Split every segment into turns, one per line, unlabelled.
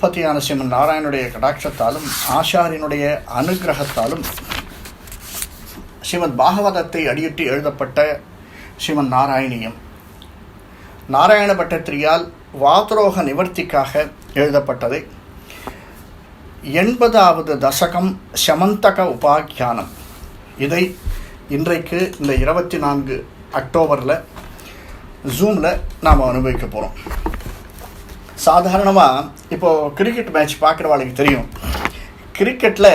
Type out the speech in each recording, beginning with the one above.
திருப்பதியான சிவன் நாராயணுடைய கடாட்சத்தாலும் ஆச்சாரியனுடைய அனுகிரகத்தாலும் ஸ்ரீமத் பாகவதத்தை அடியிட்டு எழுதப்பட்ட ஸ்ரீமன் நாராயணியம். நாராயண பட்டத்திரியால் வாத்ரோக நிவர்த்திக்காக எழுதப்பட்டது. எண்பதாவது தசகம் சமந்தக உபாக்கியானம். இதை இன்றைக்கு இந்த இருபத்தி நான்கு அக்டோபரில் ஜூமில் நாம் அனுபவிக்க போகிறோம் சாதாரணமாக இப்போது கிரிக்கெட் மேட்ச் பார்க்குறவாளுக்கு தெரியும். கிரிக்கெட்டில்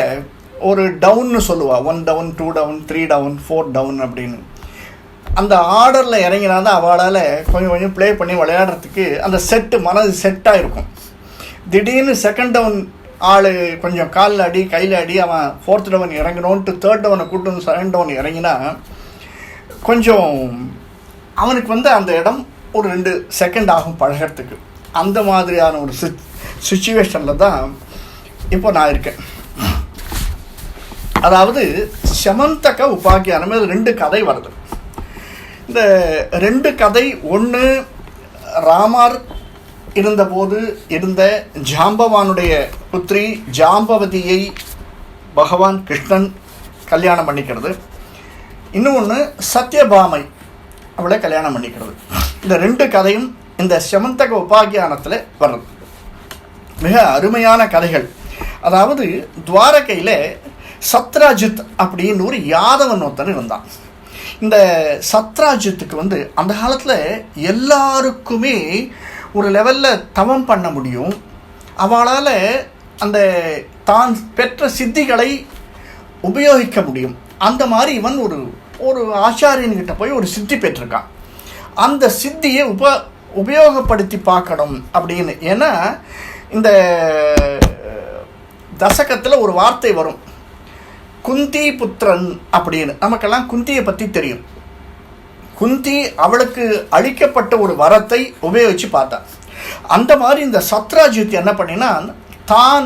ஒரு டவுன்னு சொல்லுவா. One down two down three down four down அப்படின்னு. அந்த ஆர்டரில் இறங்கினா தான் அவளால் கொஞ்சம் கொஞ்சம் ப்ளே பண்ணி விளையாடுறதுக்கு அந்த செட்டு மனது செட்டாக இருக்கும். திடீர்னு செகண்ட் டவுன் ஆள் கொஞ்சம் காலில் அடி கையில் அடி அவன் ஃபோர்த் டவுன் இறங்கணுன்ட்டு தேர்ட் டவுனை கூட்டு வந்து செகண்ட் டவுன் இறங்கினா கொஞ்சம் அவனுக்கு வந்து அந்த இடம் ஒரு ரெண்டு செகண்ட் ஆகும் பழகிறதுக்கு. அந்த மாதிரியான ஒரு சுச் சுச்சுவேஷனில் தான் இப்போ நான் இருக்கேன். அதாவது சமந்தக உபாக்கியானம் இது ரெண்டு கதை வருது. இந்த ரெண்டு கதை ஒன்று ராமார் இருந்தபோது இருந்த ஜாம்பவானுடைய புத்திரி ஜாம்பவதியை பகவான் கிருஷ்ணன் கல்யாணம் பண்ணிக்கிறது. இன்னொன்று சத்யபாமை அவளை கல்யாணம் பண்ணிக்கிறது. இந்த ரெண்டு கதையும் இந்த செமந்தக உபாக்கியானத்தில் வர்றது. மிக அருமையான கதைகள். அதாவது துவாரகையில் சத்ராஜித் அப்படின்னு ஒரு யாதவன் ஒருத்தன் இருந்தான். இந்த சத்ராஜித்துக்கு வந்து அந்த காலத்தில் எல்லாருக்குமே ஒரு லெவலில் தவம் பண்ண முடியும். அவளால் அந்த தான் பெற்ற சித்திகளை உபயோகிக்க முடியும். அந்த மாதிரி இவன் ஒரு ஒரு ஆச்சாரியன்கிட்ட போய் ஒரு சித்தி பெற்றிருக்கான். அந்த சித்தியை உப உபயோகப்படுத்தி பார்க்கணும் அப்படின்னு. ஏன்னா இந்த தசகத்தில் ஒரு வார்த்தை வரும். குந்தி புத்திரன் அப்படின்னு. நமக்கெல்லாம் குந்தியை பற்றி தெரியும். குந்தி அவளுக்கு அளிக்கப்பட்ட ஒரு வரத்தை உபயோகித்து பார்த்தா. அந்த மாதிரி இந்த சத்ராஜித் என்ன பண்ணினா தான்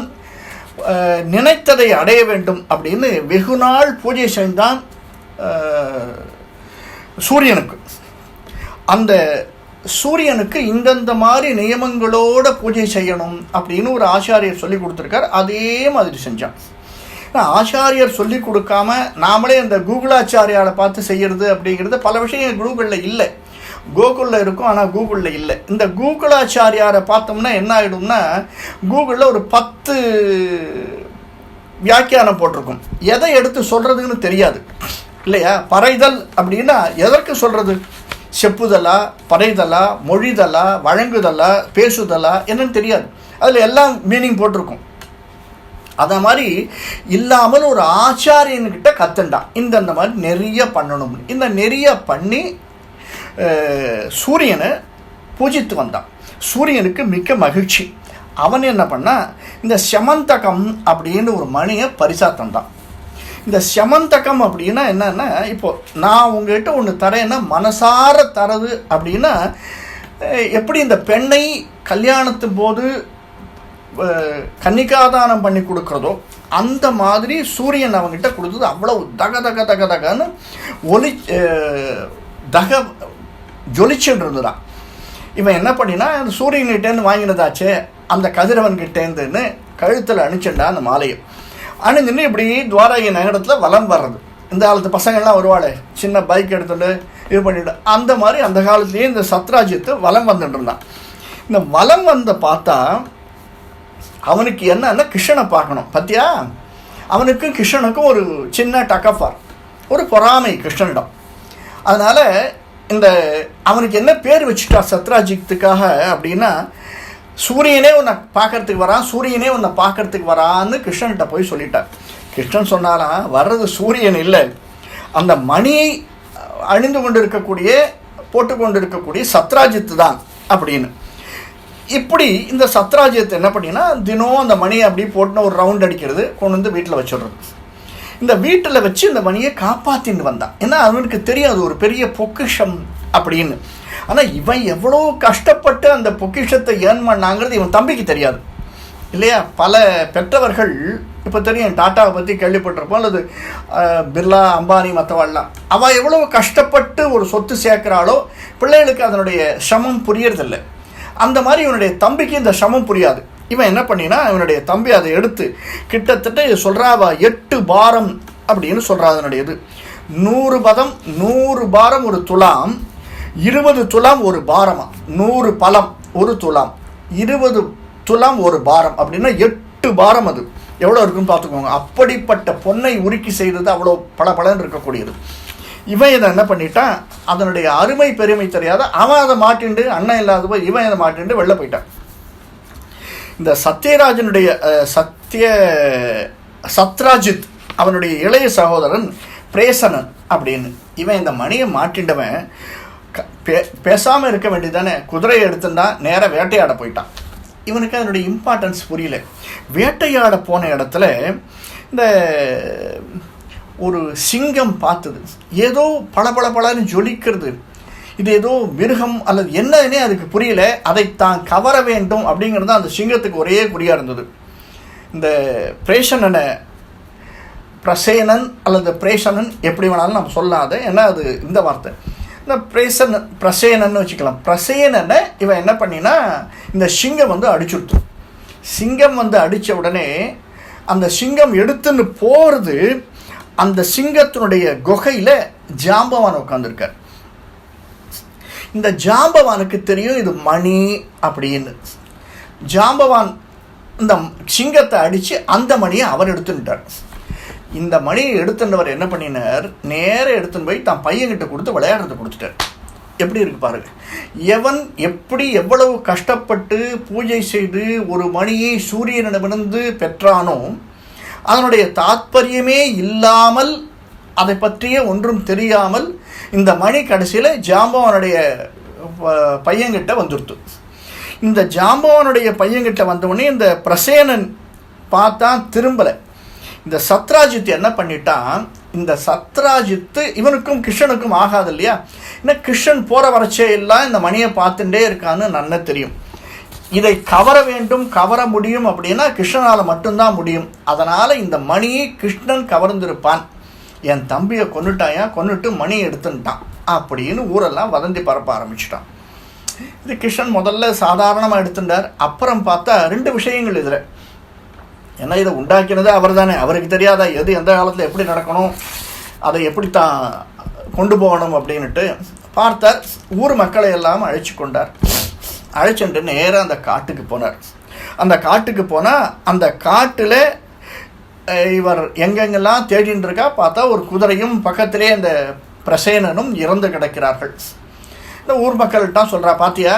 நினைத்ததை அடைய வேண்டும் அப்படின்னு வெகு நாள் பூஜை செய்தான் சூரியனுக்கு. அந்த சூரியனுக்கு இந்தந்த மாதிரி நியமங்களோட பூஜை செய்யணும் அப்படின்னு ஒரு ஆச்சாரியர் சொல்லி கொடுத்துருக்கார். அதே மாதிரி செஞ்சான். ஆச்சாரியர் சொல்லி கொடுக்காம நாமளே அந்த கூகுளாச்சாரியாரை பார்த்து செய்யறது அப்படிங்கிறது பல விஷயம் கூகுளில் இல்லை. கூகுளில் இருக்கும் ஆனால் கூகுளில் இல்லை. இந்த கூகுளாச்சாரியாரை பார்த்தோம்னா என்ன ஆகிடும்னா கூகுளில் ஒரு பத்து வியாக்கியானம் போட்டிருக்கும். எதை எடுத்து சொல்கிறதுன்னு தெரியாது. இல்லையா? பறைதல் அப்படின்னா எதற்கு சொல்கிறது செப்புதலா பறைதலா மொழிதலா வழங்குதலா பேசுதலா என்னன்னு தெரியாது. அதில் எல்லாம் மீனிங் போட்டிருக்கும். அதை மாதிரி இல்லாமல் ஒரு ஆச்சாரியன்கிட்ட கத்துண்டான். இந்தந்த மாதிரி நிறைய பண்ணணும். இந்த நிறைய பண்ணி சூரியனை பூஜித்து வந்தான். சூரியனுக்கு மிக்க மகிழ்ச்சி. அவன் என்ன பண்ணால் இந்த செமந்தகம் அப்படின்னு ஒரு மணியை பரிசா தந்தான் இந்த சமந்தக்கம் அப்படின்னா என்னன்னா இப்போ நான் உங்ககிட்ட ஒன்று தரேன்னா மனசார தரது அப்படின்னா எப்படி இந்த பெண்ணை கல்யாணத்து போது கன்னிகாதானம் பண்ணி கொடுக்குறதோ அந்த மாதிரி சூரியன் அவங்ககிட்ட கொடுத்தது அவ்வளோ தக தக தக தகன்னு ஒலி தக ஜொலிச்சுன்னு இருந்துதான் இவன் என்ன பண்ணினா அந்த சூரியன்கிட்டேருந்து வாங்கினதாச்சே அந்த கதிரவன்கிட்டேருந்துன்னு கழுத்தில் அணிச்சுண்டா அந்த மாலையை. அணிஞ்சுன்னு இப்படி துவாராகி நகரத்தில் வலம் வர்றது. இந்த காலத்து பசங்கள்லாம் வருவாளே சின்ன பைக் எடுத்துட்டு இது பண்ணிட்டு அந்த மாதிரி அந்த காலத்துலேயே இந்த சத்ராஜித்து வலம் வந்துட்டு இருந்தான் இந்த வலம் வந்த பார்த்தா அவனுக்கு என்னன்னா கிருஷ்ணனை பார்க்கணும். பத்தியா? அவனுக்கும் கிருஷ்ணனுக்கும் ஒரு சின்ன டக்கஃபார் ஒரு பொறாமை கிருஷ்ணனிடம். அதனால் இந்த அவனுக்கு என்ன பேர் வச்சுட்டா சத்ராஜித்துக்காக அப்படின்னா சூரியனே உன்னை பார்க்கறதுக்கு வரான் சூரியனே உன்னை பார்க்கறதுக்கு வரான்னு கிருஷ்ணன்கிட்ட போய் சொல்லிட்டார். கிருஷ்ணன் சொன்னாராம் வர்றது சூரியன் இல்லை. அந்த மணியை அணிந்து கொண்டு இருக்கக்கூடிய போட்டுக்கொண்டு இருக்கக்கூடிய சத்ராஜித்து தான் அப்படின்னு. இப்படி இந்த சத்ராஜ்யத்தை என்ன பண்ணினா தினம் அந்த மணியை அப்படி போட்டுன்னு ஒரு ரவுண்ட் அடிக்கிறது கொண்டு வந்து வீட்டில் வச்சுடுறது. இந்த வீட்டில் வச்சு இந்த மணியை காப்பாற்றின்னு வந்தான். ஏன்னா அவனுக்கு தெரியும் அது ஒரு பெரிய பொக்கிஷம் அப்படின்னு. ஆனால் இவன் எவ்வளோ கஷ்டப்பட்டு அந்த பொக்கிஷத்தை ஏர்ன் பண்ணாங்கிறது இவன் தம்பிக்கு தெரியாது. இல்லையா? பல பெற்றவர்கள் இப்போ தெரியும் டாட்டாவை பற்றி கேள்விப்பட்டிருப்போம் அல்லது பிர்லா அம்பானி மற்றவாள்லாம் அவள் எவ்வளோ கஷ்டப்பட்டு ஒரு சொத்து சேர்க்குறாளோ பிள்ளைகளுக்கு அதனுடைய சிரமம் புரியறதில்லை. அந்த மாதிரி இவனுடைய தம்பிக்கு இந்த சிரமம் புரியாது. இவன் என்ன பண்ணினா இவனுடைய தம்பி அதை எடுத்து கிட்டத்தட்ட சொல்கிறாவா எட்டு பாரம் அப்படின்னு சொல்கிறா அதனுடைய இது நூறு பதம் நூறு பாரம் ஒரு துலாம் இருபது துலாம் ஒரு பாரமா? நூறு பலம் ஒரு துலாம். இருபது துலாம் ஒரு பாரம் அப்படின்னா எட்டு பாரம் அது. எவ்வளோ இருக்குன்னு பார்த்துக்கோங்க. அப்படிப்பட்ட பொன்னை உருக்கி செய்தது அவ்வளோ பல பலன் இருக்கக்கூடியது. இவன் இதை என்ன பண்ணிட்டான்? அதனுடைய அருமை பெருமை தெரியாத அவன் அதை மாட்டிண்டு அண்ணன் இல்லாத போய் இவன் இதை மாட்டிண்டு வெளில போயிட்டான். இந்த சத்யராஜனுடைய சத்ய சத்ராஜித் அவனுடைய இளைய சகோதரன் பிரேசனன் அப்படின்னு. இவன் இந்த மணியை மாட்டிண்டவன். பே பேசாமல் இருக்க வேண்டியதானே குதிரையை எடுத்துட்டா நேராக வேட்டையாட போயிட்டான். இவனுக்கு அதனுடைய இம்பார்ட்டன்ஸ் புரியல. வேட்டையாட போன இடத்துல இந்த ஒரு சிங்கம் பார்த்தது. ஏதோ பளபள பளன்னு ஜொலிக்கிறது. இது ஏதோ மிருகம் அல்லது என்னன்னே அதுக்கு புரியல. அதை தான் கவர வேண்டும் அப்படிங்கிறது அந்த சிங்கத்துக்கு ஒரே குறியாக இருந்தது. இந்த பிரேஷனனை பிரசேனன் அல்லது பிரேஷனன் எப்படி வேணாலும் நம்ம சொல்லாத ஏன்னா அது இந்த வார்த்தை. இந்த பிரேசன் பிரசேனன்னு வச்சுக்கலாம். பிரசேனனை இவன் என்ன பண்ணினா இந்த சிங்கம் வந்து அடிச்சுடுத்து. சிங்கம் வந்து அடித்த உடனே அந்த சிங்கம் எடுத்துன்னு போகிறது அந்த சிங்கத்தினுடைய குகையில் ஜாம்பவான் உட்காந்துருக்கார் இந்த ஜாம்பவானுக்கு தெரியும் இது மணி அப்படின்னு. ஜாம்பவான் இந்த சிங்கத்தை அடித்து அந்த மணியை அவர் எடுத்துட்டார் இந்த மணியை எடுத்துன்றவர் என்ன பண்ணினார்? நேராக எடுத்துன்னு போய் தான் பையன்கிட்ட கொடுத்து விளையாடுறத கொடுத்துட்டார். எப்படி இருக்கு பாருங்க. எவன் எப்படி எவ்வளவு கஷ்டப்பட்டு பூஜை செய்து ஒரு மணியை சூரியனிடமிருந்து பெற்றானோ அதனுடைய தாத்பரியமே இல்லாமல் அதை பற்றிய ஒன்றும் தெரியாமல் இந்த மணி கடைசியில் ஜாம்பவனுடைய பையன்கிட்ட வந்துடுத்து. இந்த ஜாம்பவனுடைய பையன்கிட்ட வந்தவுடனே இந்த பிரசேனன் பார்த்தா திரும்பலை. இந்த சத்ராஜித் என்ன பண்ணிட்டான் இந்த சத்ராஜித்து இவனுக்கும் கிருஷ்ணனுக்கும் ஆகாது இல்லையா? ஏன்னா கிருஷ்ணன் போகிற வரச்சே எல்லாம் இந்த மணியை பார்த்துட்டே இருக்கான்னு நல்லா தெரியும். இதை கவர வேண்டும் கவர முடியும் அப்படின்னா கிருஷ்ணனால் மட்டும்தான் முடியும். அதனால் இந்த மணியை கிருஷ்ணன் கவர்ந்திருப்பான். என் தம்பியை கொண்டுட்டாயா கொண்டுட்டு மணி எடுத்துட்டான் அப்படின்னு ஊரெல்லாம் வதந்தி பரப்ப ஆரம்பிச்சிட்டான். இது கிருஷ்ணன் முதல்ல சாதாரணமாக எடுத்துட்டார். அப்புறம் பார்த்தா ரெண்டு விஷயங்கள் இதில். ஏன்னா இதை உண்டாக்கினது அவர் தானே அவருக்கு தெரியாதா எது எந்த காலத்தில் எப்படி நடக்கணும் அதை எப்படி தான் கொண்டு போகணும் அப்படின்னுட்டு பார்த்தார். ஊர் மக்களை எல்லாம் அழைச்சி கொண்டார். அழைச்சிட்டு நேராக அந்த காட்டுக்கு போனார். அந்த காட்டுக்கு போனால் அந்த காட்டில் இவர் எங்கெங்கெல்லாம் தேடின்னு இருக்கா பார்த்தா ஒரு குதிரையும் பக்கத்திலே அந்த பிரசேனனும் இறந்து கிடக்கிறார்கள். இந்த ஊர் மக்கள்கிட்ட சொல்கிறா பாத்தியா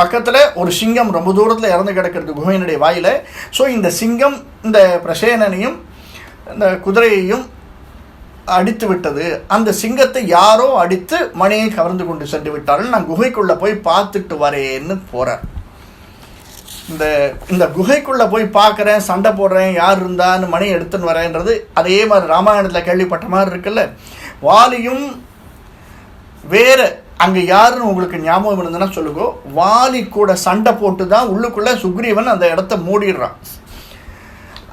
பக்கத்தில் ஒரு சிங்கம் ரொம்ப தூரத்தில் இறந்து கிடக்கிறது குகையினுடைய வாயில். ஸோ இந்த சிங்கம் இந்த பிரசேனனையும் இந்த குதிரையையும் அடித்து விட்டது. அந்த சிங்கத்தை யாரோ அடித்து மணியை கவர்ந்து கொண்டு சென்று விட்டார்கள். நான் குகைக்குள்ளே போய் பார்த்துட்டு வரேன்னு போகிறேன் இந்த இந்த குகைக்குள்ளே போய் பார்க்குறேன் சண்டை போடுறேன் யார் இருந்தான்னு மணி எடுத்துன்னு வரேன்றது அதே மாதிரி ராமாயணத்தில் கேள்விப்பட்ட மாதிரி இருக்குல்ல. வாலியும் வேற அங்கே யாருன்னு உங்களுக்கு ஞாபகம் இருந்ததுன்னா சொல்லுங்க. வாலி கூட சண்டை போட்டு தான் உள்ளுக்குள்ளே சுக்ரீவன் அந்த இடத்த மூடிடுறான்.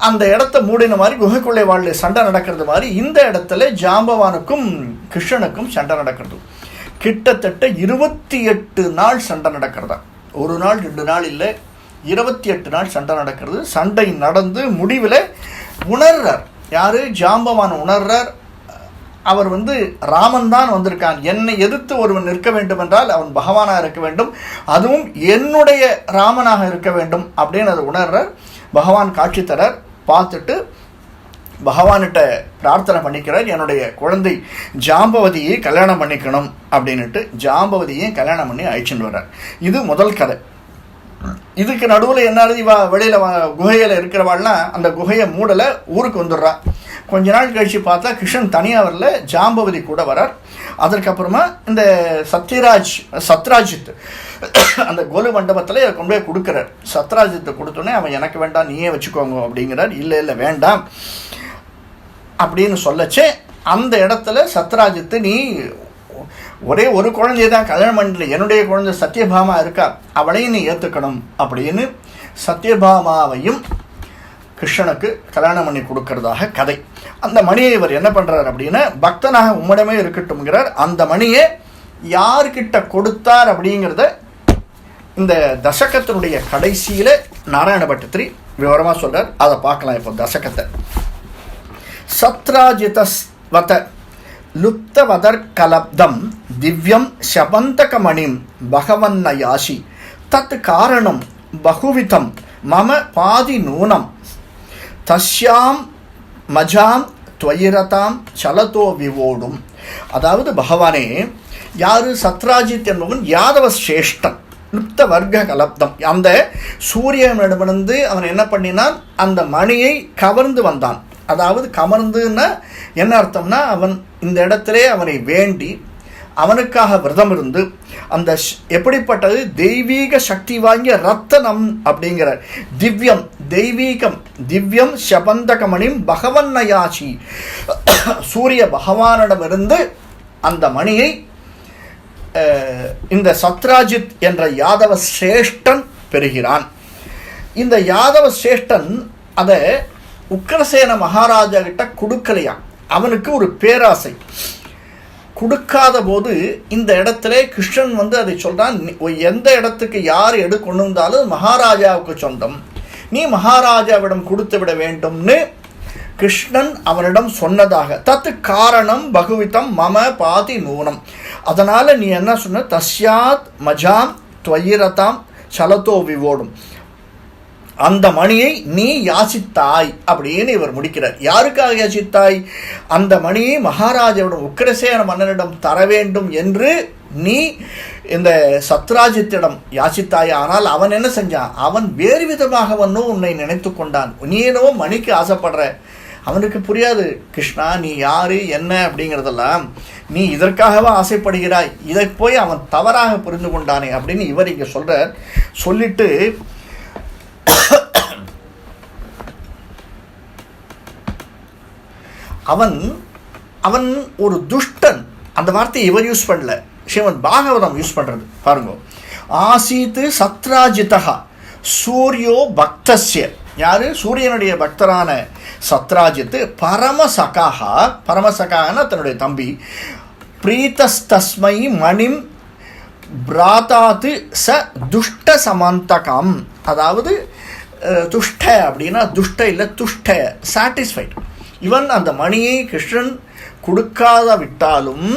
அந்த இடத்த மூடின மாதிரி குகைக்குள்ளே வாழ் சண்டை நடக்கிறது மாதிரி இந்த இடத்துல ஜாம்பவானுக்கும் கிருஷ்ணனுக்கும் சண்டை நடக்கிறது. கிட்டத்தட்ட இருபத்தி எட்டு நாள் சண்டை நடக்கிறதா? ஒரு நாள் ரெண்டு நாள் இல்லை இருபத்தி எட்டு நாள் சண்டை நடக்கிறது. சண்டை நடந்து முடிவில் உணர்றார். யார்? ஜாம்பவான் உணர்றார். அவர் வந்து ராமன் தான் வந்திருக்கான். என்னை எதிர்த்து ஒருவன் நிற்க வேண்டும் என்றால் அவன் பகவானாக இருக்க வேண்டும். அதுவும் என்னுடைய ராமனாக இருக்க வேண்டும் அப்படின்னு அதை உணர்றார். பகவான் காட்சி தரார். பார்த்துட்டு பகவான்கிட்ட பிரார்த்தனை பண்ணிக்கிறார். என்னுடைய குழந்தை ஜாம்பவதியை கல்யாணம் பண்ணிக்கணும் அப்படின்னுட்டு ஜாம்பவதியை கல்யாணம் பண்ணி அழைச்சிட்டு வர்றார். இது முதல் கதை. இதுக்கு நடுவில் என்ன ஆகுது வெளியில் குகையில் இருக்கிறவாள்லாம் அந்த குகையை மூடலை ஊருக்கு வந்துடுறா. கொஞ்ச நாள் கழித்து பார்த்தா கிருஷ்ணன் தனியாக வரல ஜாம்பவதி கூட வரார். அதற்கப்புறமா இந்த சத்யராஜ் சத்ராஜித் அந்த கோலு மண்டபத்தில் கொண்டு போய் கொடுக்குறார். சத்ராஜித்தை கொடுத்தோன்னே அவன் எனக்கு வேண்டாம் நீயே வச்சுக்கோங்க அப்படிங்கிறார். இல்லை இல்லை வேண்டாம் அப்படின்னு சொல்லச்சே. அந்த இடத்துல சத்ராஜித்து நீ ஒரே ஒரு குழந்தைய தான் கல்யாணம் பண்ணல என்னுடைய குழந்தை சத்யபாமா இருக்கா? அவளையும் நீ ஏற்றுக்கணும் அப்படின்னு சத்யபாமாவையும் கிருஷ்ணனுக்கு கல்யாணம் பண்ணி கொடுக்கறதாக கதை. அந்த மணியை இவர் என்ன பண்ணுறார் அப்படின்னா பக்தனாக உம்மிடமே இருக்கட்டும்ங்கிறார். அந்த மணியை யார்கிட்ட கொடுத்தார் அப்படிங்கிறத இந்த தசகத்தினுடைய கடைசியில் நாராயண பட்டத்திரி விவரமாக சொல்கிறார் அதை பார்க்கலாம் இப்போ தசகத்தை. சத்ராஜிதஸ்வத லுப்தவதற்கலப்தம் திவ்யம் சபந்தகமணிம் பகவன்னயாசி தத் காரணம் பகுவிதம் மம பாதி நூனம். தஸ்யாம் மஜாம் துவயிரதாம் சலதோ விவோடும் அதாவது பகவானே யாரு சத்ராஜித் என்பவன் யாதவ சிரேஷ்டன் லுப்த வர்க்க கலப்தம் அந்த சூரியனிடமிருந்து அவன் என்ன பண்ணினான் அந்த மணியை கவர்ந்து வந்தான் அதாவது கமர்ந்துன்னா என்ன அர்த்தம்னா அவன் இந்த இடத்துல அவனை வேண்டி அவனுக்காக விரதம் இருந்து அந்த எப்படிப்பட்டது? தெய்வீக சக்தி வாங்கிய ரத்தனம் அப்படிங்கிற திவ்யம் தெய்வீகம் திவ்யம் சபந்தகமணிம் பகவன்னயாசி சூரிய பகவானிடமிருந்து அந்த மணியை இந்த சத்ராஜித் என்ற யாதவ சிரேஷ்டன் பெறுகிறான். இந்த யாதவ சிரேஷ்டன் அதை உக்ரசேன மகாராஜா கிட்ட கொடுக்கலையா அவனுக்கு ஒரு பேராசை. கொடுக்காத போது இந்த இடத்துல கிருஷ்ணன் வந்து அதை சொல்கிறான் எந்த இடத்துக்கு யார் எடு கொண்டு வந்தாலும் மகாராஜாவுக்கு சொந்தம். நீ மகாராஜாவிடம் கொடுத்து விட வேண்டும்னு கிருஷ்ணன் அவனிடம் சொன்னதாக. தத்து காரணம் பகுவிதம் மம பாதி நூனம். அதனால் நீ என்ன சொன்ன? தஸ்யாத் மஜாம் துவயிரதாம் சலத்தோ விவோடும். அந்த மணியை நீ யாசித்தாய் அப்படின்னு இவர் முடிக்கிறார். யாருக்காக யாசித்தாய்? அந்த மணியை மகாராஜாவிடம் உக்கிரசேன மன்னனிடம் தர வேண்டும் என்று நீ இந்த சத்ராஜித்திடம் யாசித்தாய். ஆனால் அவன் என்ன செஞ்சான்? அவன் வேறு விதமாக ஒன்றும் உன்னை நினைத்து கொண்டான். நீ என்னவோ மணிக்கு ஆசைப்படுற. அவனுக்கு புரியாது. கிருஷ்ணா நீ யாரு என்ன அப்படிங்கிறதெல்லாம் நீ இதற்காகவா ஆசைப்படுகிறாய்? இதை போய் அவன் தவறாக புரிந்து கொண்டானே அப்படின்னு இவர் இங்கே சொல்கிற சொல்லிட்டு அவன் அவன் ஒரு துஷ்டன். அந்த வார்த்தையை இவர் யூஸ் பண்ணல. ஸ்ரீமத் பாகவதம் யூஸ் பண்ணுறது பாருங்க. ஆசீத்து சத்ராஜிதா சூரியோ பக்தஸ்ய. யார்? சூரியனுடைய பக்தரான சத்ராஜித்து பரமசகாகா பரமசகான தன்னுடைய தம்பி. பிரீத்தஸ்தஸ்மை மணிம் பிராதாத்து ச துஷ்ட சமந்தகம் அதாவது துஷ்ட அப்படின்னா துஷ்ட இல்லை துஷ்ட. சாட்டிஸ்ஃபைட் இவன் அந்த மணியை கிருஷ்ணன் கொடுக்காத விட்டாலும்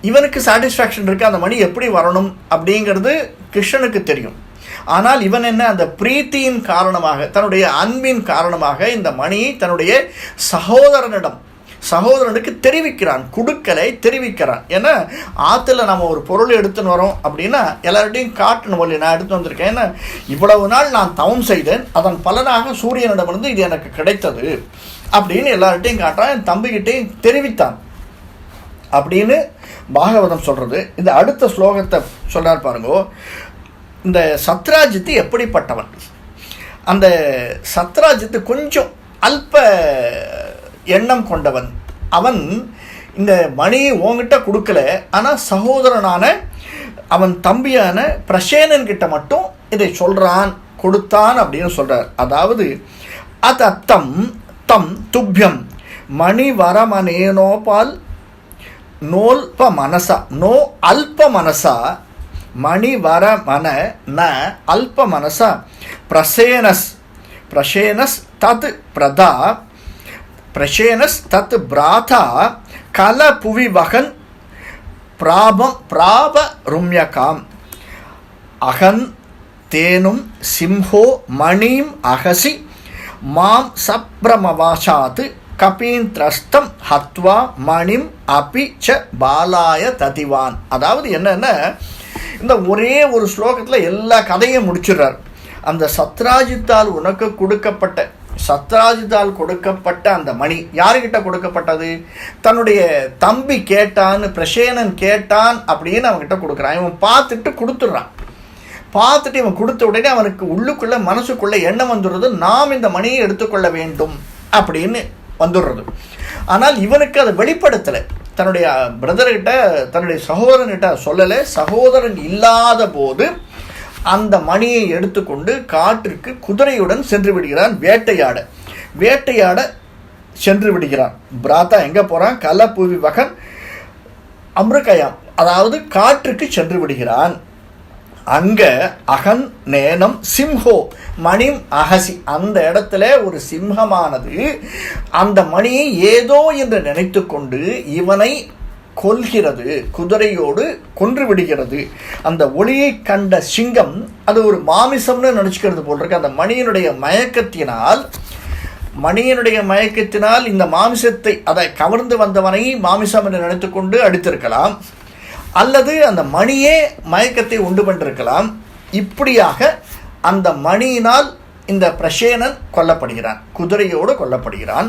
இவனுக்கு சாட்டிஸ்ஃபேக்ஷன் இருக்குது அந்த மணி எப்படி வரணும் அப்படிங்கிறது கிருஷ்ணனுக்கு தெரியும். ஆனால் இவன் என்ன அந்த பிரீத்தியின் காரணமாக தன்னுடைய அன்பின் காரணமாக இந்த மணியை தன்னுடைய சகோதரனிடம் சகோதரனுக்கு தெரிவிக்கிறான் குடுக்கலை தெரிவிக்கிறான். ஏன்னா ஆற்றுல நம்ம ஒரு பொருள் எடுத்துன்னு வரோம் அப்படின்னா எல்லார்ட்டையும் காட்டணும் இல்லையா நான் எடுத்து வந்திருக்கேன். ஏன்னா இவ்வளவு நாள் நான் தவம் செய்தேன் அதன் பலனாக சூரியனிடமிருந்து இது எனக்கு கிடைத்தது அப்படின்னு எல்லார்ட்டையும் காட்டுறான் என் தம்பிக்கிட்டையும் தெரிவித்தான். அப்படின்னு பாகவதம் சொல்கிறது இந்த அடுத்த ஸ்லோகத்தை சொல்கிறார் பாருங்கோ இந்த சத்ராஜித்து எப்படிப்பட்டவன்? அந்த சத்ராஜித்து கொஞ்சம் அல்ப எண்ணம் கொண்டவன். அவன் இந்த மணியை உன்கிட்ட கொடுக்கல ஆனால் சகோதரனான அவன் தம்பியான பிரசேனன் கிட்ட மட்டும் இதை சொல்கிறான் கொடுத்தான் அப்படின்னு சொல்கிறார் அதாவது அத தம் துப்பியம் மணிவரமனேனோபால் நோல்ப மனசா நோ அல்ப மனசா மணிவர மன ந அல்ப மனசா பிரசேனஸ் பிரசேனஸ் தத் பிரதா பிரசேனஸ் தத் பிராதா கல புவி வகன் பிராபம் பிராப ரும்யகாம் அகன் தேனும் சிம்ஹோ மணிம் அகசி மாம் சப்ரமவாசாத் கபீந்திரஸ்தம் ஹத்வா மணிம் அபி ச பாலாய ததிவான். அதாவது என்னென்னா? இந்த ஒரே ஒரு ஸ்லோகத்தில் எல்லா கதையும் முடிச்சிடுறார். அந்த சத்ராஜித்தால் உனக்கு கொடுக்கப்பட்ட சத்ராஜிதால் கொடுக்கப்பட்ட அந்த மணி யாருக்கிட்ட கொடுக்கப்பட்டது? தன்னுடைய தம்பி கேட்டான்னு பிரசேனன் கேட்டான் அப்படின்னு அவன்கிட்ட கொடுக்குறான். இவன் பார்த்துட்டு கொடுத்துட்றான். பார்த்துட்டு இவன் கொடுத்த உடனே அவனுக்கு உள்ளுக்குள்ள மனசுக்குள்ள எண்ணம் வந்துடுறது நாம் இந்த மணியை எடுத்துக்கொள்ள வேண்டும் அப்படின்னு வந்துடுறது. ஆனால் இவனுக்கு அதை வெளிப்படுத்தலை. தன்னுடைய பிரதர்கிட்ட தன்னுடைய சகோதரன்கிட்ட சொல்லலை. சகோதரன் இல்லாத போது அந்த மணியை எடுத்துக்கொண்டு காட்டிற்கு குதிரையுடன் சென்று விடுகிறான் வேட்டையாட. வேட்டையாட சென்று விடுகிறான். பிராத்தா எங்கே போகிறான் கலப்புவி வகன் அம்ருகயாம் அதாவது காற்றுக்கு சென்று விடுகிறான். அங்கே அகன் நேனம் சிம்ஹோ மணிம் அகசி அந்த இடத்துல ஒரு சிம்ஹமானது அந்த மணியை ஏதோ என்று நினைத்து கொண்டு இவனை கொல்கிறது குதிரையோடு கொன்று விடுகிறது. அந்த ஒளியை கண்ட சிங்கம் அது ஒரு மாமிசம்னு நினச்சிக்கிறது போல் இருக்கு. அந்த மணியினுடைய மயக்கத்தினால் மணியனுடைய மயக்கத்தினால் இந்த மாமிசத்தை அதை கவர்ந்து வந்தவனை மாமிசம் என்று நினைத்துக்கொண்டு அடித்திருக்கலாம். அல்லது அந்த மணியே மயக்கத்தை உண்டு பண்ணிருக்கலாம். இப்படியாக அந்த மணியினால் இந்த பிரசேனன் கொல்லப்படுகிறான். குதிரையோடு கொல்லப்படுகிறான்.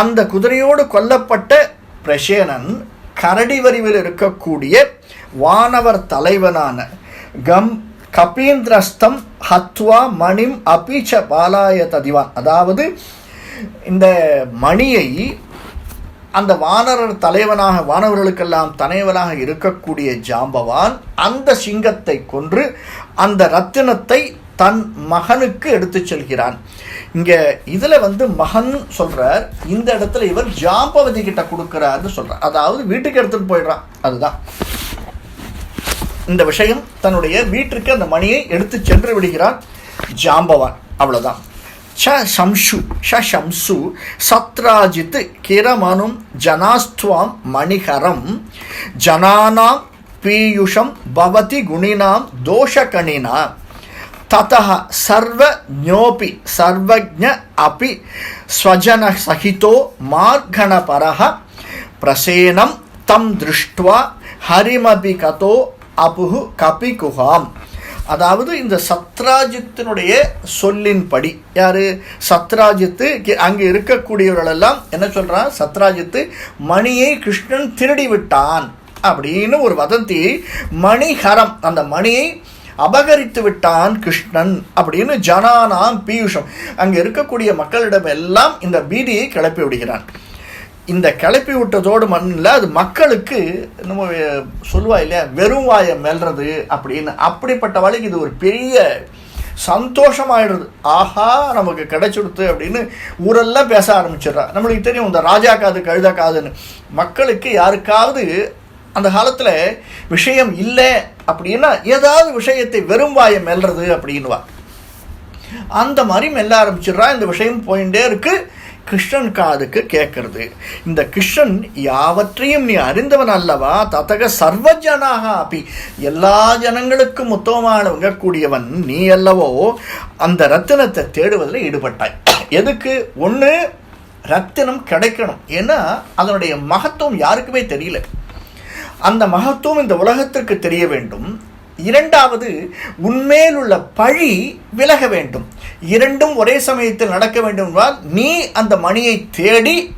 அந்த குதிரையோடு கொல்லப்பட்ட பிரசேனன் கரடி வரிவில் இருக்கக்கூடிய வானவர் தலைவனான கம் கபீந்திரஸ்தம் ஹத்வா மணிம் அபீச்ச பாலாய ததிவான். அதாவது இந்த மணியை அந்த வானரர் தலைவனாக வானவர்களுக்கெல்லாம் தலைவனாக இருக்கக்கூடிய ஜாம்பவான் அந்த சிங்கத்தை கொன்று அந்த ரத்தினத்தை தன் மகனுக்கு எடுத்து செல்கிறான். இங்கே இதில் வந்து மகன் சொல்கிறார் இந்த இடத்துல இவர் ஜாம்பவதி கிட்ட கொடுக்குறாருன்னு சொல்கிறார் அதாவது வீட்டுக்கு எடுத்துகிட்டு போயிடுறான். அதுதான். இந்த விஷயம் தன்னுடைய வீட்டிற்கு அந்த மணியை எடுத்து சென்று விடுகிறான் ஜாம்பவான். அவ்வளோதான் ச சம்சு ஷ சம்சு சத்ராஜித் கிரமனும் ஜனாஸ்துவாம் மணிகரம் ஜனானாம் பீயுஷம் பவதி குணினாம் ததா சர்வ ஜோபி சர்வஜ அபி ஸ்வஜன சகிதோ மார்கணபரக பிரசேனம் தம் திருஷ்டுவா ஹரிமபி கதோ அபுகு கபிகுகாம் அதாவது இந்த சத்ராஜித்தினுடைய சொல்லின்படி யார்? சத்ராஜித்து அங்கே இருக்கக்கூடியவர்களெல்லாம் என்ன சொல்கிறான் சத்ராஜித்து மணியை கிருஷ்ணன் திருடி விட்டான் அப்படின்னு ஒரு வதந்தி மணிஹரம் அந்த மணியை அபகரித்து விட்டான் கிருஷ்ணன் அப்படின்னு ஜனானாம் பீயூஷம். அங்கே இருக்கக்கூடிய மக்களிடம் எல்லாம் இந்த பீதியை கிளப்பி விடுகிறான். இந்த கிளப்பி விட்டதோடு மண்ணில் அது மக்களுக்கு நம்ம சொல்லுவா இல்லையா? வெறும் வாயை மெல்றது அப்படின்னு. அப்படிப்பட்ட வழிக்கு இது ஒரு பெரிய சந்தோஷமாயிடுது. ஆஹா நமக்கு கிடைச்சுடுத்து அப்படின்னு ஊரெல்லாம் பேச ஆரம்பிச்சிடுறா. நம்மளுக்கு தெரியும் இந்த ராஜா காது கழுதா காதுன்னு. மக்களுக்கு யாருக்காவது அந்த காலத்தில் விஷயம் இல்லை அப்படின்னா ஏதாவது விஷயத்தை வெறும் வாயை மெல்றது அப்படின்னுவா. அந்த மாதிரி மெல்ல ஆரம்பிச்சிடுறா. இந்த விஷயம் போயிட்டே இருக்கு. கிருஷ்ணன் காதுக்கு கேட்கறது இந்த கிருஷ்ணன் யாவற்றையும் நீ அறிந்தவன் அல்லவா? தத்தக சர்வஜனாக அப்பி. எல்லா ஜனங்களுக்கும் உத்தமமானவங்க கூடியவன் நீ அல்லவோ? அந்த ரத்தினத்தை தேடுவதில் ஈடுபட்டாய். எதுக்கு? ஒன்று ரத்தினம் கிடைக்கணும். ஏன்னா அதனுடைய மகத்துவம் யாருக்குமே தெரியல. அந்த மகத்துவம் இந்த உலகத்திற்கு தெரிய வேண்டும். இரண்டாவது உன்மேல் உள்ள பழி விலக வேண்டும். இரண்டும் ஒரே சமயத்தில் நடக்க வேண்டும் என்றால் நீ அந்த மணியை தேடி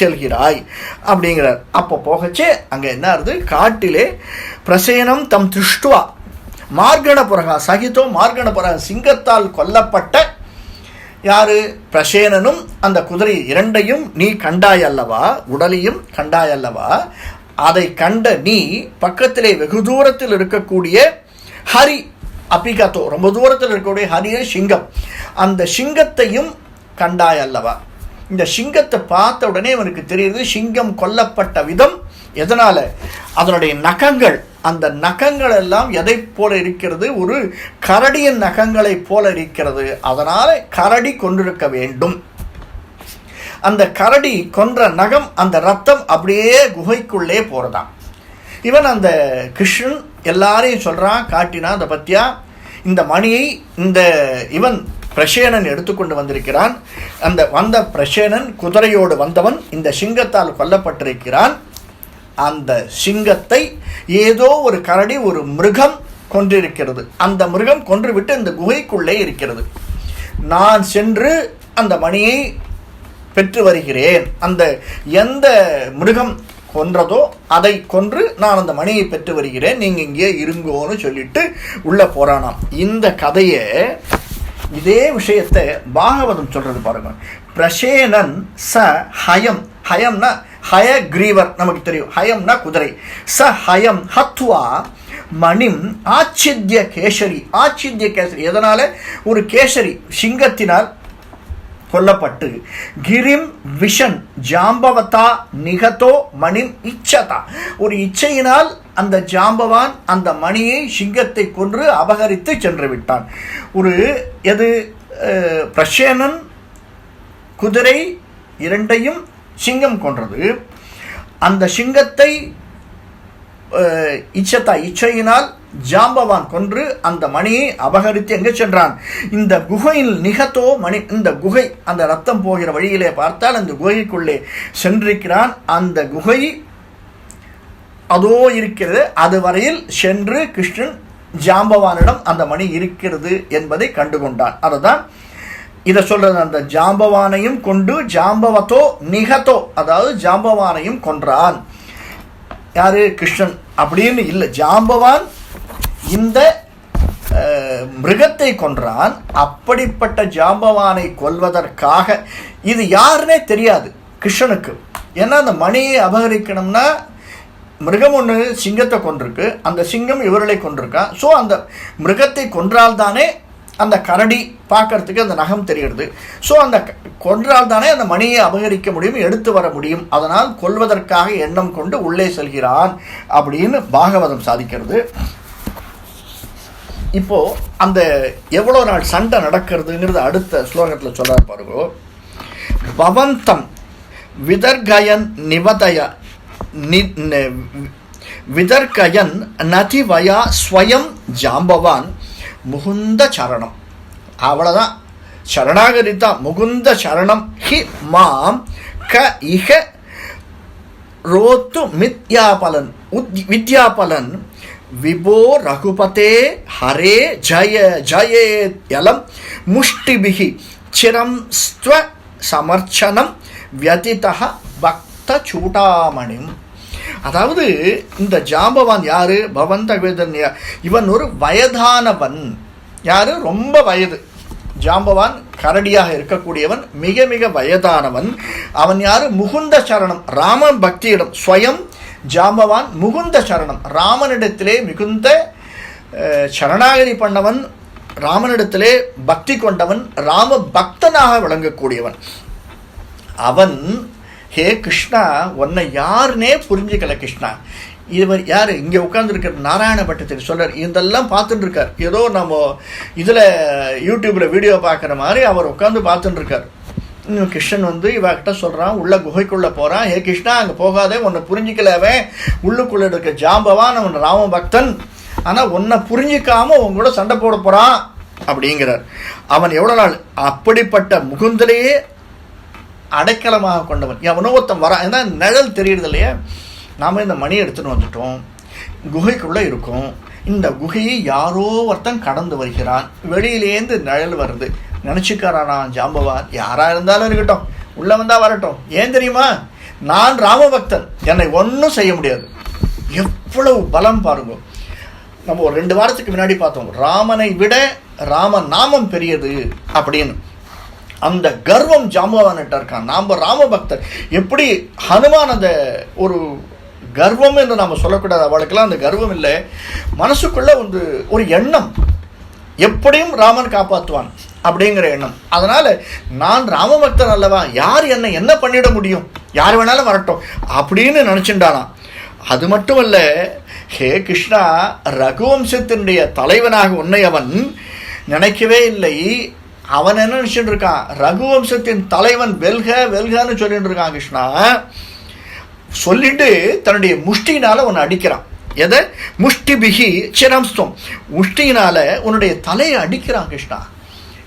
செல்கிறாய் அப்படிங்கிறார். அப்போ போகச்சே அங்கே என்ன ஆகுது காட்டிலே பிரசேனம் தம் திருஷ்டுவா. மார்கணபுரகா சகிதோ மார்கணபுரகா சிங்கத்தால் கொல்லப்பட்ட யாரு? பிரசேனனும் அந்த குதிரை இரண்டையும் நீ கண்டாய் அல்லவா? உடலையும் கண்டாய் அல்லவா? அதை கண்ட நீ பக்கத்திலே வெகு தூரத்தில் இருக்கக்கூடிய ஹரி அப்பிகாத்தோ ரொம்ப தூரத்தில் இருக்கக்கூடிய ஹரிய சிங்கம். அந்த சிங்கத்தையும் கண்டாய் அல்லவா? இந்த சிங்கத்தை பார்த்த உடனே அவனுக்கு தெரியுது சிங்கம் கொல்லப்பட்ட விதம் எதனால்? அதனுடைய நகங்கள். அந்த நகங்கள் எல்லாம் எதை போல இருக்கிறது? ஒரு கரடியின் நகங்களைப் போல இருக்கிறது. அதனால் கரடி கொண்டிருக்க வேண்டும். அந்த கரடி கொன்ற நகம் அந்த ரத்தம் அப்படியே குகைக்குள்ளே போகிறதாம் இவன் அந்த கிருஷ்ணன் எல்லாரையும் சொல்கிறான் காட்டினா அந்த பத்தியா இந்த மணியை இந்த இவன் பிரசேனன் எடுத்துக்கொண்டு வந்திருக்கிறான். அந்த வந்த பிரசேனன் குதிரையோடு வந்தவன் இந்த சிங்கத்தால் கொல்லப்பட்டிருக்கிறான். அந்த சிங்கத்தை ஏதோ ஒரு கரடி ஒரு மிருகம் கொன்றிருக்கிறது. அந்த மிருகம் கொன்றுவிட்டு இந்த குகைக்குள்ளே இருக்கிறது. நான் சென்று அந்த மணியை பெற்று வருகிறேன் அந்த எந்த மிருகம் கொன்றதோ அதை கொன்று நான் அந்த மணியை பெற்று வருகிறேன் நீங்கள் இங்கே இருங்கோன்னு சொல்லிட்டு உள்ளே போறானாம். இந்த கதையை இதே விஷயத்தை பாகவதம் சொல்றது பாருங்க. பிரசேனன் ச ஹயம். ஹயம்னா ஹய கிரீவர் நமக்கு தெரியும். ஹயம்னா குதிரை. ச ஹயம் ஹத்வா மணிம் ஆச்சித்ய கேசரி. ஆச்சித்ய கேசரி. எதனால? ஒரு கேசரி சிங்கத்தினால் கொல்லப்பட்டு. கிரிம் விஷன் ஜாம்பவதா நிகதோ மணிம் இச்சதா. ஒரு இச்சையினால் அந்த ஜாம்பவான் அந்த மணியை சிங்கத்தை கொன்று அபகரித்து சென்று விட்டான் ஒரு எது பிரஷேனன் குதிரை இரண்டையும் சிங்கம் கொன்றது. அந்த சிங்கத்தை இச்சத்தா இச்சையினால் ஜாம்பவான் கொன்று அந்த மணியை அபகரித்து எங்கே சென்றான்? இந்த குகையில் நிகத்தோ மணி இந்த குகை அந்த ரத்தம் போகிற வழியிலே பார்த்தால் அந்த குகைக்குள்ளே சென்றிருக்கிறான். அந்த குகை அதோ இருக்கிறது. அது வரையில் சென்று கிருஷ்ணன் ஜாம்பவானிடம் அந்த மணி இருக்கிறது என்பதை கண்டுகொண்டான். அதுதான் இதை சொல்றது. அந்த ஜாம்பவானையும் கொண்டு ஜாம்பவத்தோ நிகத்தோ அதாவது ஜாம்பவானையும் கொன்றான். யாரு? கிருஷ்ணன். அப்படின்னு இல்லை. ஜாம்பவான் இந்த மிருகத்தை கொன்றான். அப்படிப்பட்ட ஜாம்பவானை கொல்வதற்காக இது யாருன்னே தெரியாது கிருஷ்ணனுக்கு. ஏன்னா அந்த மணியை அபகரிக்கணும்னா மிருகம் ஒன்று சிங்கத்தை கொண்டிருக்கு அந்த சிங்கம் இவர்களை கொண்டிருக்கான் ஸோ அந்த மிருகத்தை கொன்றால்தானே அந்த கரடி பார்க்கறதுக்கு அந்த நகம் தெரிகிறது. ஸோ அந்த கொன்றால் கொன்றால்தானே அந்த மணியை அபகரிக்க முடியும் எடுத்து வர முடியும். அதனால் கொல்வதற்காக எண்ணம் கொண்டு உள்ளே செல்கிறான் அப்படின்னு பாகவதம் சாதிக்கிறது. இப்போது அந்த எவ்வளோ நாள் சண்டை நடக்கிறதுங்கிறது அடுத்த ஸ்லோகத்தில் சொல்றார் பாருங்கோ. பவந்தம் விதர்கயன் நிவதய நி- விதர்கயன் நதிவயா ஸ்வயம் ஜாம்பவான் முகுந்த சரணம். அவ்வளோதான் சரணாகரிதா முகுந்த சரணம் ஹி மாம் க இக ரோத்து மித்யாபலன் உத் வித்யாபலன் விபோ ரகுபதே ஹரே ஜய யலம் முஷ்டிபிகி சிரம் ஸ்வ சமர்ச்சனம் வியதிதக பக்த சூடாமணிம் அதாவது இந்த ஜாம்பவான் யாரு? பவந்த வேதன்யா இவன் ஒரு வயதானவன். யாரு? ரொம்ப வயது. ஜாம்பவான் கரடியாக இருக்கக்கூடியவன் மிக மிக வயதானவன். அவன் யாரு? முகுந்த சரணம் ராமன் பக்தியிடம் ஸ்வயம் ஜாம்பவான் முகுந்த சரணம். ராமனிடத்திலே மிகுந்த அஹ், சரணாகதி பண்ணவன் ராமனிடத்திலே பக்தி கொண்டவன் ராம பக்தனாக விளங்கக்கூடியவன். அவன் ஹே கிருஷ்ணா உன்னை யாருனே புரிஞ்சுக்கல கிருஷ்ணா. இவர் யார்? இங்கே உட்காந்துருக்கார் நாராயண பட்டத்தில் சொல்கிறார் இதெல்லாம் பார்த்துட்டு இருக்கார் ஏதோ நம்ம இதில் யூடியூப்பில் வீடியோ பார்க்குற மாதிரி அவர் உட்காந்து பார்த்துட்டு இருக்கார் கிருஷ்ணன் வந்து இவகிட்ட சொல்கிறான் உள்ள குகைக்குள்ளே போகிறான் ஏ கிருஷ்ணா அங்கே போகாதே உன்னை புரிஞ்சிக்கலவே உள்ளுக்குள்ளே இருக்க ஜாம்பவான் அவன் ராம பக்தன். ஆனால் உன்னை புரிஞ்சிக்காம உன் கூட சண்டை போட போகிறான் அப்படிங்கிறார். அவன் எவ்வளோ நாள் அப்படிப்பட்ட முகுந்தலையே அடைக்கலமாக கொண்டவன். எவனோ ஒருத்தன் வரான் ஏன்னா நிழல் தெரியுறது இல்லையா? நாம் இந்த மணி எடுத்துன்னு வந்துட்டோம். குகைக்குள்ளே இருக்கும். இந்த குகையை யாரோ ஒருத்தன் கடந்து வருகிறான். வெளியிலேருந்து நிழல் வருது. நினச்சிக்காரானா ஜாம்பவான்? யாராக இருந்தாலும் இருக்கட்டும். உள்ளே வந்தால் வரட்டும். ஏன் தெரியுமா? நான் ராமபக்தன். என்னை ஒன்றும் செய்ய முடியாது. எவ்வளவு பலம் பாருங்க. நம்ம ஒரு ரெண்டு வாரத்துக்கு முன்னாடி பார்த்தோம். ராமனை விட ராம நாமம் பெரியது அப்படின்னு. அந்த கர்வம் ஜாம்பவான்கிட்ட இருக்கான். நாம் ராமபக்தர் எப்படி ஹனுமான் அந்த ஒரு கர்வம் என்று நம்ம சொல்லக்கூடாது. அவளுக்கெல்லாம் அந்த கர்வம் இல்லை. மனசுக்குள்ள வந்து ஒரு எண்ணம். எப்படியும் ராமன் காப்பாற்றுவான் அப்படிங்கிற எண்ணம். அதனால் நான் ராமபக்தன் அல்லவா? யார் என்னை என்ன பண்ணிட முடியும்? யார் வேணாலும் வரட்டும் அப்படின்னு நினச்சிண்டானாம் அது மட்டும் அல்ல ஹே கிருஷ்ணா ரகுவம்சத்தினுடைய தலைவனாக உன்னை அவன் நினைக்கவே இல்லை. அவன் என்ன நினச்சிட்டு இருக்கான்? ரகுவம்சத்தின் தலைவன் வெல்க வெல்கன்னு சொல்லிட்டு இருக்கான் கிருஷ்ணா. சொல்லிட்டு தன்னுடைய முஷ்டியினால் உன்னை அடிக்கிறான். எதை? முஷ்டி பிகி சிரம்ஸ்தம் முஷ்டியினால் உன்னுடைய தலையை அடிக்கிறான் கிருஷ்ணா.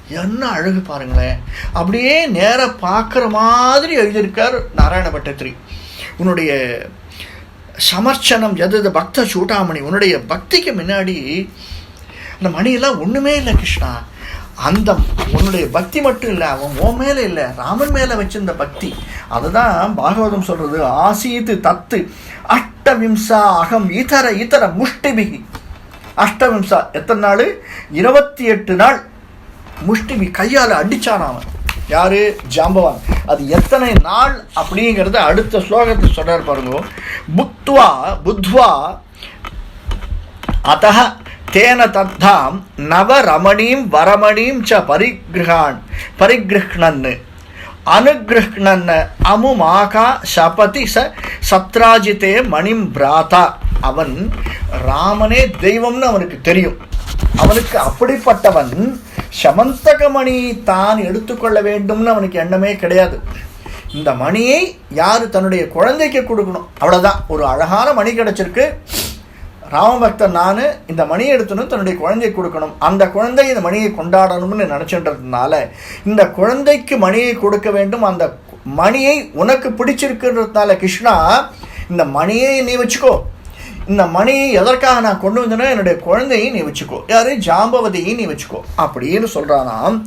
என்ன அழகு பாருங்களேன். அப்படியே நேராக பார்க்குற மாதிரி எழுதியிருக்கார் நாராயண பட்டத்திரி உன்னுடைய சமர்ச்சனம் எது பக்த சூட்டாமணி உன்னுடைய பக்திக்கு முன்னாடி அந்த மணியெல்லாம் ஒன்றுமே இல்லை கிருஷ்ணா. அந்த உன்னுடைய பக்தி மட்டும் இல்லை அவன் உன் மேலே இல்லை ராமன் மேலே வச்சிருந்த பக்தி. அதுதான் பாகவதம் சொல்றது ஆசீத்து தத்து அஷ்டவிம்சா அகம் இதர இதர முஷ்டிபிகி. அஷ்டவிம்சா எத்தனை நாள்? இருபத்தி எட்டு நாள் முஷ்டிபி கையால் அடிச்சான் அவன். யார்? ஜாம்பவான். அது எத்தனை நாள் அப்படிங்கிறத அடுத்த ஸ்லோகத்தை சொல்கிறார் பாருங்க. புத்வா புத்வா அத்த தேன தத்தாம் நவ ரமணீம் வரமணீம் ச பரிகிரகான் பரிகிருஹ்ணன்னு. அனுகிருஹ்ணன் அமுமாகா சபதி ச சத்ராஜிதே மணிம் பிராதா. அவன் ராமனே தெய்வம்னு அவனுக்கு தெரியும். அவனுக்கு அப்படிப்பட்டவன் சமந்தக மணி தான் எடுத்துக்கொள்ள வேண்டும்னு அவனுக்கு எண்ணமே கிடையாது. இந்த மணியை யார் தன்னுடைய குழந்தைக்கு கொடுக்கணும்? அவ்வளோதான் ஒரு அழகான மணி கிடச்சிருக்கு. ராமபக்தன் நான் இந்த மணியை எடுத்துன்னு தன்னுடைய குழந்தையை கொடுக்கணும். அந்த குழந்தை இந்த மணியை கொண்டாடணும்னு நினச்சின்றதுனால இந்த குழந்தைக்கு மணியை கொடுக்க வேண்டும். அந்த மணியை உனக்கு பிடிச்சிருக்குன்றதுனால கிருஷ்ணா இந்த மணியை நீ வச்சுக்கோ. இந்த மணியை எதற்காக நான் கொண்டு வந்தேன்னா என்னுடைய குழந்தையை நீ வச்சுக்கோ. யாரு? ஜாம்பவதியை நீ வச்சுக்கோ. அப்படின்னு சொல்றானாம்.